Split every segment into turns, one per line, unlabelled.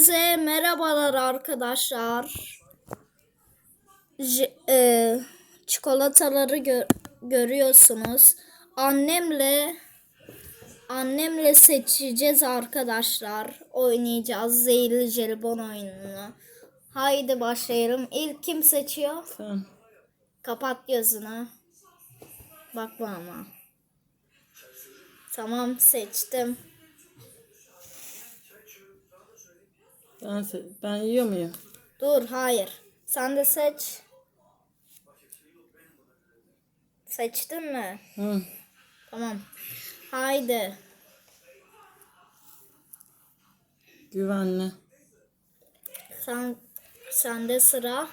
Hepinize merhabalar arkadaşlar. J- e, çikolataları gö- görüyorsunuz. Annemle annemle seçeceğiz arkadaşlar. Oynayacağız zehirli jelibon oyununu. Haydi başlayalım. İlk kim seçiyor?
Sen.
Kapat gözünü. Bakma ama. Tamam seçtim.
Ben, ben yiyor muyum?
Dur hayır. Sen de seç. Seçtin mi?
Hı.
Tamam. Haydi.
Güvenli.
Sen sende sıra.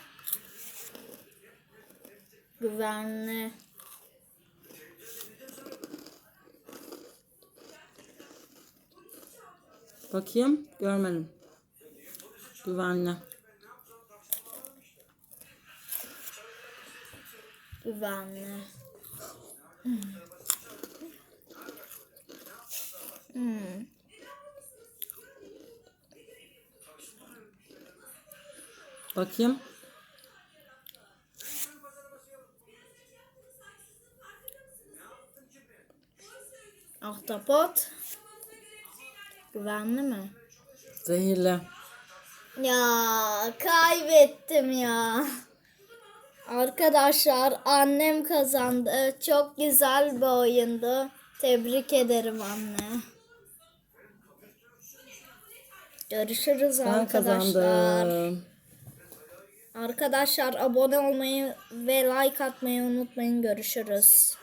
Güvenli.
Bakayım. Görmedim. Güvenli.
Güvenli. Hmm. Hmm.
Bakayım.
Ahtapot. Güvenli mi?
Zehirli.
Ya kaybettim ya. Arkadaşlar annem kazandı. Çok güzel bir oyundu. Tebrik ederim anne. Görüşürüz
Ben
arkadaşlar.
kazandım.
Arkadaşlar abone olmayı ve like atmayı unutmayın. Görüşürüz.